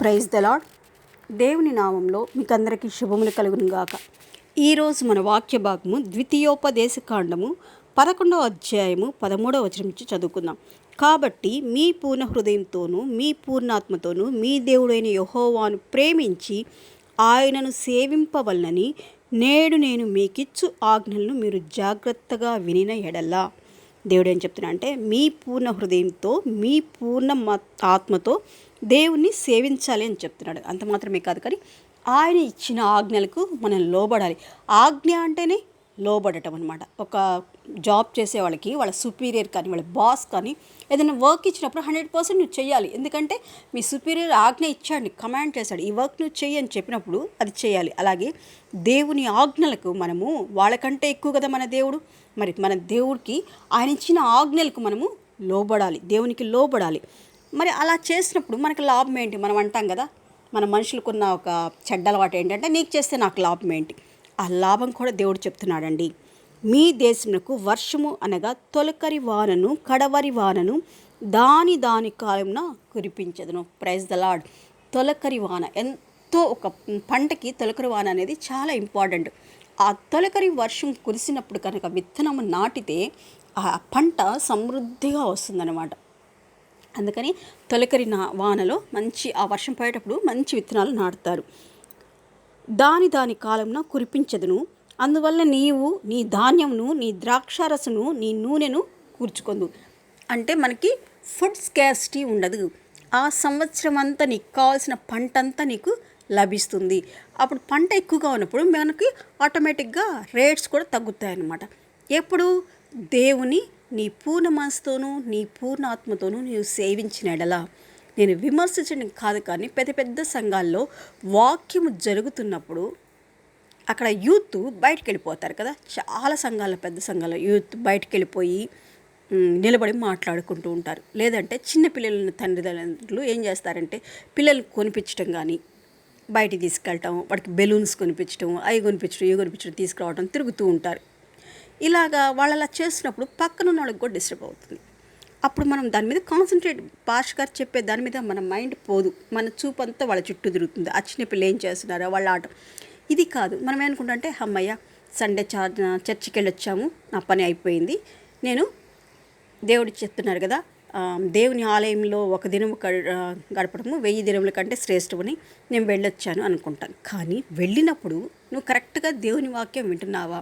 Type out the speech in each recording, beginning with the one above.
Praise the lord దేవుని నామంలో మీకు అందరికీ శుభములు కలుగును గాక ఈరోజు మన వాక్య భాగము ద్వితీయోపదేశ కాండము పదకొండవ అధ్యాయము పదమూడవ వచనం నుంచి చదువుకుందాం. కాబట్టి మీ పూర్ణ హృదయంతోనూ మీ పూర్ణాత్మతోనూ మీ దేవుడైన యహోవాను ప్రేమించి ఆయనను సేవింపవలనని నేడు నేను మీకిచ్చు ఆజ్ఞలను మీరు జాగ్రత్తగా వినిన ఎడలా. దేవుడు ఏం చెప్తున్నా అంటే మీ పూర్ణ హృదయంతో మీ పూర్ణ మ- ఆత్మతో దేవుణ్ణి సేవించాలి అని చెప్తున్నాడు. అంత మాత్రమే కాదు కానీ ఆయన ఇచ్చిన ఆజ్ఞలకు మనం లోబడాలి. ఆజ్ఞ అంటేనే లోబడటం అనమాట ఒక జాబ్ చేసే వాళ్ళకి వాళ్ళ సుపీరియర్ కానీ వాళ్ళ బాస్ కానీ ఏదైనా వర్క్ ఇచ్చినప్పుడు హండ్రెడ్ పర్సెంట్ నువ్వు చేయాలి ఎందుకంటే మీ సుపీరియర్ ఆజ్ఞ ఇచ్చాడు కమాండ్ చేశాడు. ఈ వర్క్ నువ్వు చెయ్యి అని చెప్పినప్పుడు అది చేయాలి అలాగే దేవుని ఆజ్ఞలకు మనము వాళ్ళకంటే ఎక్కువ కదా మన దేవుడు. మరి మన దేవుడికి ఆయన ఇచ్చిన ఆజ్ఞలకు మనము లోబడాలి. దేవునికి లోబడాలి. మరి అలా చేసినప్పుడు మనకి లాభం ఏంటి? మనం అంటాం కదా మన మనుషులకున్న ఒక చెడ్డ అలవాటు ఏంటంటే నీకు చేస్తే నాకు లాభం ఏంటి? ఆ లాభం కూడా దేవుడు చెప్తున్నాడండి. మీ దేశమునకు వర్షము అనగా తొలకరి వానను కడవరి వానను దాని దాని కాలంన కురిపించదును. ప్రైజ్ ద లాడ్ తొలకరి వాన ఎంతో ఒక పంటకి తొలకరి వాన అనేది చాలా ఇంపార్టెంట్. ఆ తొలకరి వర్షం కురిసినప్పుడు కనుక విత్తనము నాటితే ఆ పంట సమృద్ధిగా వస్తుందన్నమాట. అందుకని తొలకరి నా వానలో మంచి ఆ వర్షం పడేటప్పుడు మంచి విత్తనాలు నాటుతారు. దాని దాని కాలంన కురిపించదును. అందువల్ల నీవు నీ ధాన్యమును నీ ద్రాక్షారసను నీ నూనెను కూర్చుకొందు. అంటే మనకి ఫుడ్ స్కాసిటీ ఉండదు. ఆ సంవత్సరం అంతా నీకు కావాల్సిన పంట అంతా నీకు లభిస్తుంది. అప్పుడు పంట ఎక్కువగా ఉన్నప్పుడు మనకి ఆటోమేటిక్గా రేట్స్ కూడా తగ్గుతాయి అన్నమాట ఎప్పుడు? దేవుని నీ పూర్ణ మనసుతోనూ నీ పూర్ణాత్మతోనూ నీవు సేవించిన ఎడలా నేను విమర్శించడం కాదు కానీ పెద్ద పెద్ద సంఘాల్లో వాక్యము జరుగుతున్నప్పుడు అక్కడ యూత్ బయటకు వెళ్ళిపోతారు కదా. చాలా సంఘాల పెద్ద సంఘాల యూత్ బయటికి వెళ్ళిపోయి నిలబడి మాట్లాడుకుంటూ ఉంటారు. లేదంటే చిన్న పిల్లలను తండ్రిదండ్రులు ఏం చేస్తారంటే పిల్లలు కొనిపించడం కానీ బయటికి తీసుకెళ్ళటం వాడికి బెలూన్స్ కొనిపించడం అవి కొనిపించడం ఇవి కొనిపించడం తీసుకురావడం తిరుగుతూ ఉంటారు. ఇలాగా వాళ్ళు అలా చేసినప్పుడు పక్కన ఉన్న వాళ్ళకి కూడా డిస్టర్బ్ అవుతుంది. అప్పుడు మనం దాని మీద కాన్సన్ట్రేట్ పాష్ గారు చెప్పే దాని మీద మన మైండ్ పోదు. మన చూపు అంతా వాళ్ళ చుట్టూ తిరుగుతుంది. ఆ చిన్న ఏం చేస్తున్నారో వాళ్ళ ఆట. ఇది కాదు. మనం ఏమనుకుంటాం అంటే అమ్మయ్య సండే చార్ చర్చికి వెళ్ళొచ్చాము నా పని అయిపోయింది. నేను దేవుడు చెప్తున్నారు కదా దేవుని ఆలయంలో ఒక దినము గడపడము వెయ్యి దినముల కంటే శ్రేష్టమని నేను వెళ్ళొచ్చాను అనుకుంటాను. కానీ వెళ్ళినప్పుడు నువ్వు కరెక్ట్గా దేవుని వాక్యం వింటున్నావా?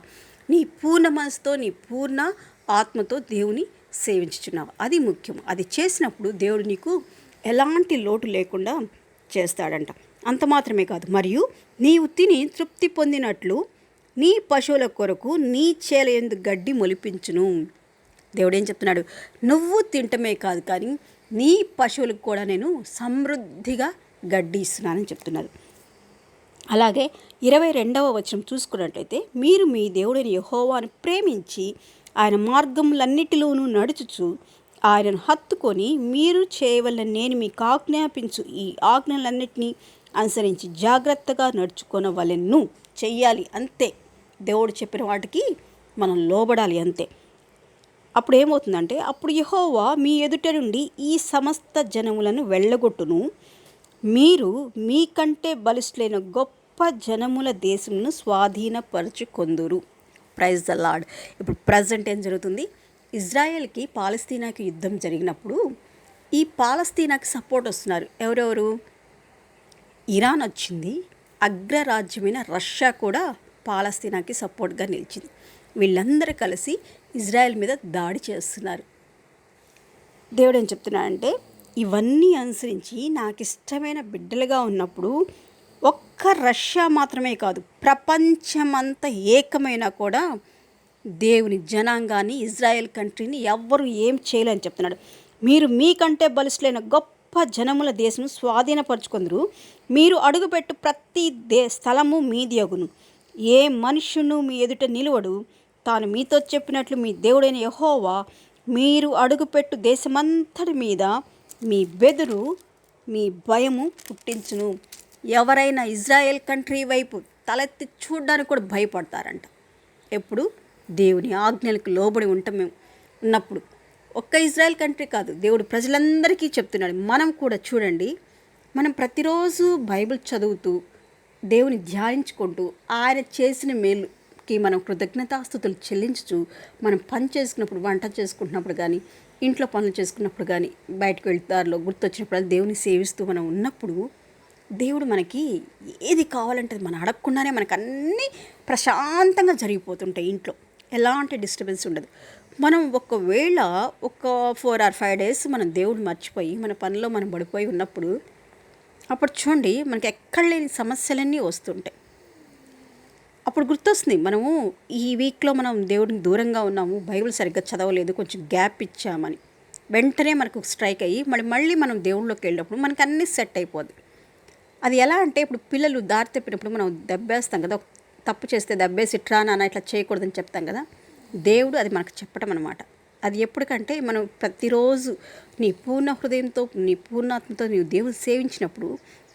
నీ పూర్ణ మనసుతో నీ పూర్ణ ఆత్మతో దేవుని సేవించుచున్నావు. అది ముఖ్యం. అది చేసినప్పుడు దేవుడు నీకు ఎలాంటి లోటు లేకుండా చేస్తాడంట. అంత మాత్రమే కాదు. మరియు నీవు తిని తృప్తి పొందినట్లు నీ పశువుల కొరకు నీ చేల ఎందు గడ్డి మొలిపించును. దేవుడు ఏం చెప్తున్నాడు? నువ్వు తింటమే కాదు కానీ నీ పశువులకు కూడా నేను సమృద్ధిగా గడ్డి ఇస్తున్నానని చెప్తున్నాడు. అలాగే ఇరవై రెండవ వచనం చూసుకున్నట్లయితే మీరు మీ దేవుడైన యహోవాను ప్రేమించి ఆయన మార్గములన్నిటిలోనూ నడుచుచు ఆయనను హత్తుకొని మీరు చేయవలన నేను మీకు ఆజ్ఞాపించు ఈ ఆజ్ఞలన్నిటినీ అనుసరించి జాగ్రత్తగా నడుచుకొనవలెను. చెయ్యాలి అంతే. దేవుడు చెప్పిన వాటికి మనం లోబడాలి అంతే. అప్పుడు ఏమవుతుందంటే అప్పుడు యహోవా మీ ఎదుట నుండి ఈ సమస్త జనములను వెళ్ళగొట్టును. మీరు మీకంటే బలిష్ఠులైన గొప్ప జనముల దేశంను స్వాధీనపరచుకొందురు. ప్రైజ్ ద లాడ్ ఇప్పుడు ప్రజెంట్ ఏం జరుగుతుంది? ఇజ్రాయెల్కి పాలస్తీనాకి యుద్ధం జరిగినప్పుడు ఈ పాలస్తీనాకి సపోర్ట్ వస్తున్నారు. ఎవరెవరు? ఇరాన్ వచ్చింది. అగ్రరాజ్యమైన రష్యా కూడా పాలస్తీనాకి సపోర్ట్గా నిలిచింది. వీళ్ళందరూ కలిసి ఇజ్రాయెల్ మీద దాడి చేస్తున్నారు. దేవుడు ఏం చెప్తున్నాడంటే ఇవన్నీ అనుసరించి నాకు ఇష్టమైన బిడ్డలుగా ఉన్నప్పుడు ఒక్క రష్యా మాత్రమే కాదు ప్రపంచమంతా ఏకమైనా కూడా దేవుని జనాంగాన్ని ఇజ్రాయెల్ కంట్రీని ఎవ్వరు ఏం చేయలేని చెప్తున్నాడు. మీరు మీకంటే బలిష్ఠులైన గొప్ప జనముల దేశం స్వాధీనపరుచుకుందరు. మీరు అడుగుపెట్టు ప్రతి దే స్థలము మీది అగును. ఏ మనుషును మీ ఎదుట నిలువడు. తాను మీతో చెప్పినట్లు మీ దేవుడైన యహోవా మీరు అడుగుపెట్టు దేశమంతటి మీద మీ బెదురు మీ భయము పుట్టించును. ఎవరైనా ఇజ్రాయెల్ కంట్రీ వైపు తలెత్తి చూడడానికి కూడా భయపడతారంట. ఎప్పుడు? దేవుని ఆజ్ఞలకు లోబడి ఉంటాం మేము. ఉన్నప్పుడు. ఒక్క ఇజ్రాయెల్ కంట్రీ కాదు దేవుడు ప్రజలందరికీ చెప్తున్నాడు. మనం కూడా చూడండి మనం ప్రతిరోజు బైబిల్ చదువుతూ దేవుని ధ్యానించుకుంటూ ఆయన చేసిన మేలుకి మనం కృతజ్ఞతాస్థుతులు చెల్లించుచు మనం పని చేసుకున్నప్పుడు వంట చేసుకుంటున్నప్పుడు కానీ ఇంట్లో పనులు చేసుకున్నప్పుడు కానీ బయటకు వెళ్తారులో గుర్తొచ్చినప్పుడు దేవుని సేవిస్తూ మనం ఉన్నప్పుడు దేవుడు మనకి ఏది కావాలంటే అది మనం అడగకుండానే మనకు అన్నీ ప్రశాంతంగా జరిగిపోతుంటాయి ఇంట్లో. ఎలాంటి డిస్టర్బెన్స్ ఉండదు. మనం ఒకవేళ ఒక ఫోర్ ఆర్ ఫైవ్ డేస్ మనం దేవుడు మర్చిపోయి మన పనిలో మనం పడిపోయి ఉన్నప్పుడు అప్పుడు చూడండి మనకి ఎక్కడ లేని సమస్యలన్నీ వస్తుంటాయి. అప్పుడు గుర్తొస్తుంది మనము ఈ వీక్లో మనం దేవుడికి దూరంగా ఉన్నాము బైబిల్ సరిగ్గా చదవలేదు కొంచెం గ్యాప్ ఇచ్చామని. వెంటనే మనకు స్ట్రైక్ అయ్యి మళ్ళీ మళ్ళీ మనం దేవుళ్ళలోకి వెళ్ళినప్పుడు మనకు అన్నీ సెట్ అయిపోద్ది. అది ఎలా అంటే ఇప్పుడు పిల్లలు దారి తప్పినప్పుడు మనం దెబ్బేస్తాం కదా తప్పు చేస్తే దెబ్బేసి ఇట్రా నాన్న ఇట్లా చేయకూడదని చెప్తాం కదా దేవుడు అది మనకు చెప్పడం అనమాట అది ఎప్పటికంటే మనం ప్రతిరోజు నీ పూర్ణ హృదయంతో నీ పూర్ణాత్మతో నీవు దేవుడు సేవించినప్పుడు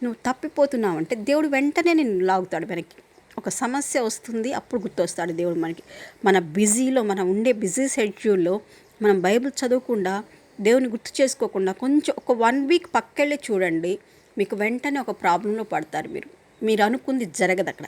నువ్వు తప్పిపోతున్నావంటే దేవుడు వెంటనే నేను లాగుతాడు వెనక్కి. ఒక సమస్య వస్తుంది అప్పుడు గుర్తొస్తాడు దేవుడు మనకి. మన బిజీలో మనం ఉండే బిజీ షెడ్యూల్లో మనం బైబిల్ చదవకుండా దేవుని గుర్తు చేసుకోకుండా కొంచెం ఒక వన్ వీక్ పక్కెళ్ళి చూడండి మీకు వెంటనే ఒక ప్రాబ్లంలో పడతారు మీరు. మీరు అనుకుంది జరగదు అక్కడ.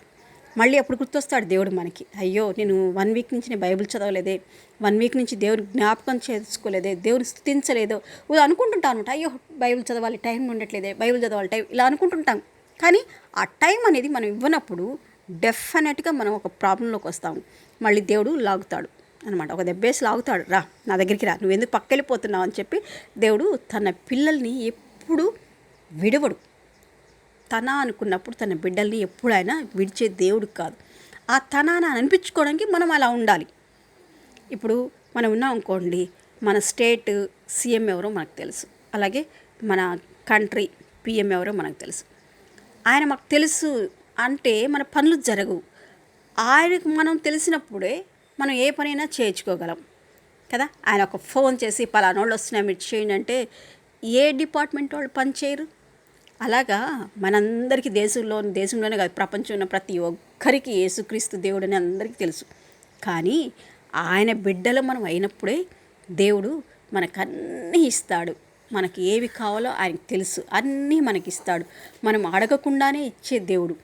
మళ్ళీ అప్పుడు గుర్తొస్తాడు దేవుడు మనకి. అయ్యో నేను వన్ వీక్ నుంచి నేను బైబిల్ చదవలేదే. వన్ వీక్ నుంచి దేవుని జ్ఞాపకం చేసుకోలేదే. దేవుని స్థుతించలేదో. ఇది అనుకుంటుంటాను అనమాట అయ్యో బైబిల్ చదవాలి టైం ఉండట్లేదే. బైబిల్ చదవాలి టైం ఇలా అనుకుంటుంటాం. కానీ ఆ టైం అనేది మనం ఇవ్వనప్పుడు డెఫినెట్గా మనం ఒక ప్రాబ్లంలోకి వస్తాము. మళ్ళీ దేవుడు లాగుతాడు అనమాట ఒక దెబ్బేసి లాగుతాడు. రా నా దగ్గరికి రా. నువ్వు ఎందుకు పక్కెళ్ళిపోతున్నావు అని చెప్పి దేవుడు తన పిల్లల్ని ఎప్పుడు విడవడు. తన అనుకున్నప్పుడు తన బిడ్డల్ని ఎప్పుడైనా విడిచే దేవుడు కాదు. ఆ తనాన అనిపించుకోవడానికి మనం అలా ఉండాలి. ఇప్పుడు మనం ఉన్నాం అనుకోండి మన స్టేట్ సీఎం ఎవరో మనకు తెలుసు. అలాగే మన కంట్రీ పిఎం ఎవరో మనకు తెలుసు. ఆయన మాకు తెలుసు అంటే మన పనులు జరగవు. ఆయనకు మనం తెలిసినప్పుడే మనం ఏ పనైనా చేయించుకోగలం. కదా? ఆయన ఒక ఫోన్ చేసి పలానోళ్ళు వాళ్ళు వస్తున్నాయి మీరు చేయండి అంటే ఏ డిపార్ట్మెంట్ వాళ్ళు పని చేయరు? అలాగా మనందరికీ దేశంలో దేశంలోనే కాదు ప్రపంచంలో ప్రతి ఒక్కరికి యేసుక్రీస్తు దేవుడు అని అందరికీ తెలుసు. కానీ ఆయన బిడ్డలు మనం అయినప్పుడే దేవుడు మనకు అన్నీ ఇస్తాడు. మనకి ఏవి కావాలో ఆయనకు తెలుసు. అన్నీ మనకి ఇస్తాడు మనం అడగకుండానే ఇచ్చే దేవుడు.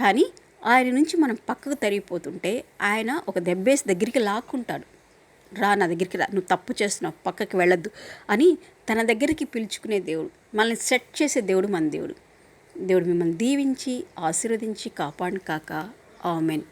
కానీ ఆయన నుంచి మనం పక్కకు తరిగిపోతుంటే ఆయన ఒక దెబ్బేసి దగ్గరికి లాక్కుంటాడు. రా నా దగ్గరికి రా నువ్వు తప్పు చేస్తున్నావు పక్కకి వెళ్ళొద్దు అని తన దగ్గరికి పిలుచుకునే దేవుడు మనల్ని సెట్ చేసే దేవుడు మన దేవుడు. దేవుడు మిమ్మల్ని దీవించి ఆశీర్వదించి కాపాడు కాక. ఆమెన్.